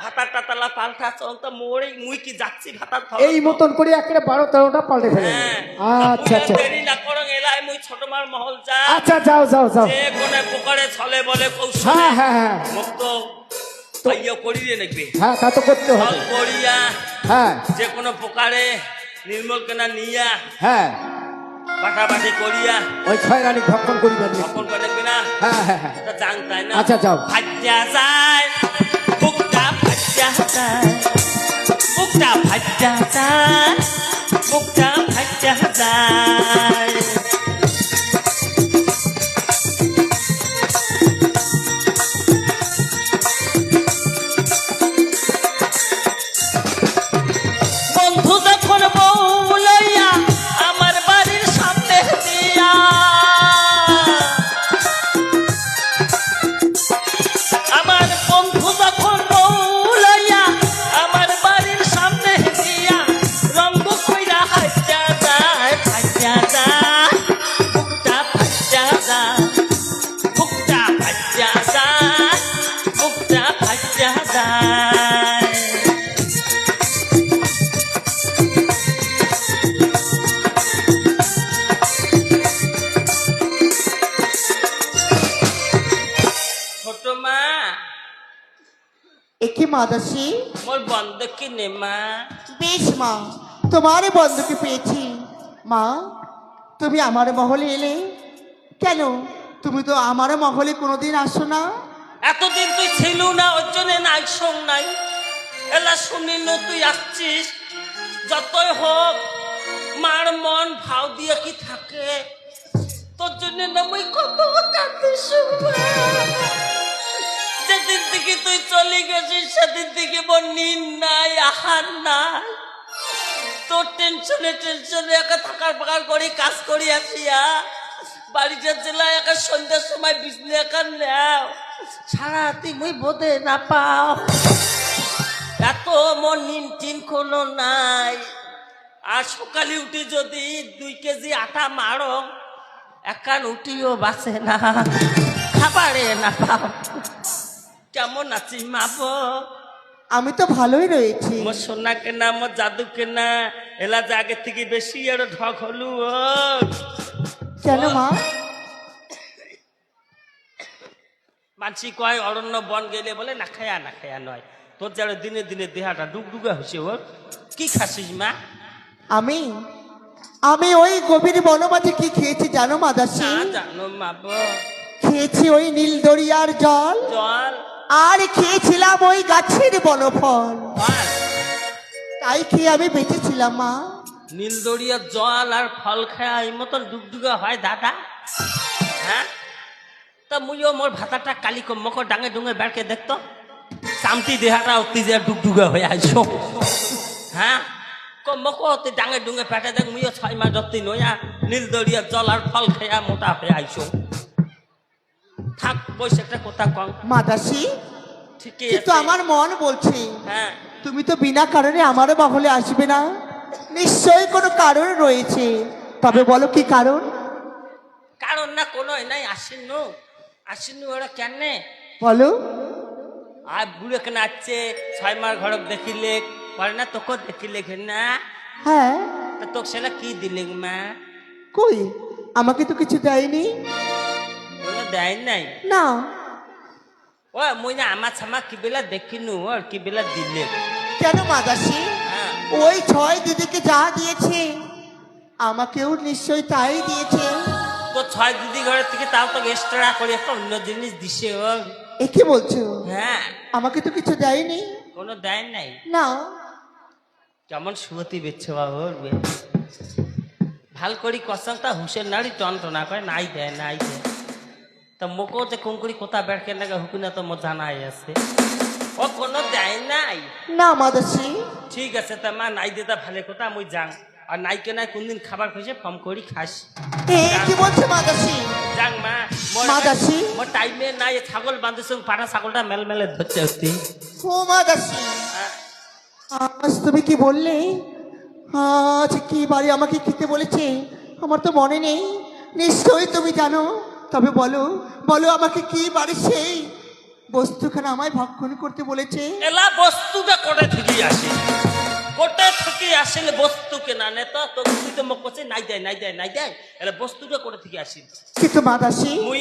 ভাতা টাতালা পাল্টা চলতো মোড়ে মুই কি যাচ্ছি ভাতা এই মতন করে একেবারে বারো তেরোটা পাল্টে ফেলে হ্যাঁ। আচ্ছা আচ্ছা। দেরি না করং এলাই মুই ছোট মার মহল যা। আচ্ছা যাও যাও যাও। যে কোনে পোকারে ছলে বলে কৌশলে হ্যাঁ হ্যাঁ হ্যাঁ। মুক্ত করিয়ে নেবে হ্যাঁ তা তো করতে হবে। করিয়া হ্যাঁ। যে কোনো পোকারে নির্মল কেনা নিয়া হ্যাঁ। বাটাবাটি করিয়া ওই ছয় রানী ভক্ষণ করিবেন তখন করে কিনা? হ্যাঁ হ্যাঁ হ্যাঁ। না। আচ্ছা, যাও। যায় বুকটা ভাজ্যা যায় মা একে মাদাসি মোর বন্ধ কিনে মা বেশ মা তোমার বন্ধুকে পেয়েছি মা তুমি আমার মহলে এলে কেন তুমি তো আমার মহলে কোনোদিন আসো না এতদিন তুই ছিল না ওর জন্য নাই শোন নাই এলা শুনিল তুই আসছিস যতই হোক মার মন ভাও দিয়ে কি থাকে তোর জন্য না মুই কত কাঁদিস যেদিন চলে গেছিস সেদিন থেকে মোর নিন নাই, আহার নাই। তোর টেনশনে টেনশনে একা থাকার পাকার করি কাজ করি আসিয়া বাড়িতে জেলায় একা সন্ধ্যার সময় বিজলি একা নেও। সারা মুই বোধে না পাও। এত মন নিন টিন কোনো নাই। আর সকালে উঠি যদি দুই কেজি আটা মারো একান উঠিও বাসে না। খাবারে না পাও। কেমন আছি মাবো আমি তো ভালোই রয়েছি। মোর সোনা কেনা মোর জাদু কেনা এলা যে আগে থেকে বেশি আরও ঢক হলু ও। কেন মা? মানসি কয় অরণ্য বন গেলে বলে না খায়া না খায়া নয়। তোর যারা দিনে দিনে দেহাটা ডুগডুগা হয়েছে ওর কি খাসিস মা? আমি? আমি ওই গভীর বনমাঝে কি খেয়েছি জানো মাদাসি না জানো মাব খেয়েছি ওই নীল দরিয়ার জল। জল? আর খেয়েছিলাম ওই গাছের বনফল। ফল তাই খেয়ে আমি বেঁচেছিলাম মা। নীলদরিয়ার জল আর ফল খায়া এই মতন ডুগডুগা হয় দাদা? হ্যাঁ? তা মুইও মোর ভাতাটা কালি মকর ডাঙে ডুঙে বেড়কে দেখতো চামটি দেহাটা অতি যে ডুগডুগা হয়ে আইসো। হ্যাঁ? মকো অতি ডাঙে ডুঙে পেটে দেখ মুইও ছয় মাস যত্তি নয়া নীলদরিয়ার জল আর ফল খেয়া মোটা হয়ে আইসো। থাক বসে একটা কথা কম মাদাসি ঠিকই কিন্তু আমার মন বলছে হ্যাঁ। তুমি তো বিনা কারণে আমারও মহলে আসবে না। নিশ্চয়ই কোনো কারণ রয়েছে। তবে বলো কি কারণ? কারণ না কোনো নাই আসেনু। আসেনু ওরা কেনে? বলো। আর বুড়ে কেন আছে ছয় মার ঘরক দেখিলে পরে না তোকে দেখিলে না হ্যাঁ। তোকে সেটা কি দিলে মা? কই? আমাকে তো কিছু দেয়নি। দেয় নাই। না। ও মুই না আমার ছামা কি বেলা দেখিনু আর কি বেলা দিলে। কেন মাদাসি ওই ছয় দিদিকে যা দিয়েছে আমাকেও নিশ্চয়ই তাই দিয়েছে। তো ছয় দিদি ঘরের থেকে তাও তো এক্সট্রা করে একটা অন্য জিনিস দিছে ও। এ কি বলছো? হ্যাঁ। আমাকে তো কিছু দেয়নি। কোনো দেয় নাই। না। কেমন সুমতি বেচ্ছে বাবুর ভালো করি কসংটা হুসেন নাড়ি টন টনা করে নাই দেয় নাই দেয়। তা মোকো যে কুঙ্কুরি কোথা বেড়কে নাগে হুকুনা তো জানাই আছে। ও কোনো দেয় নাই? না মাদাসি। ঠিক আছে তা মা নাই দিতা ভালে কথা মুই যাং আর নাইকে নাই কোনদিন খাবার খুঁজে ফম করি খাস। এ কি বলছো মাদাসি? যাং মা মোর মা দাসী? মোর টাইমে নাই ছাগল বাঁধিস পাটা ছাগলটা মেল মেলে ধরছে অতি। ও মাদাসি। আজ তুমি কি বললে? আজ কি বাড়ি আমাকে খেতে বলেছে? আমার তো মনে নেই। নিশ্চয়ই তুমি জানো। তবে বলো বলো আমাকে কি বাড়ি সেই? বস্তুখানে আমায় ভক্ষণ করতে বলেছে। এলা বস্তুটা কোটে থেকে আসে কোটে থেকে আসলে বস্তুকে না নেতা তো তুই তো মোক কছে নাই দেয় নাই দেয় নাই দেয়। এলা বস্তুটা কোটে থেকে আসি কিন্তু মা দাসী মুই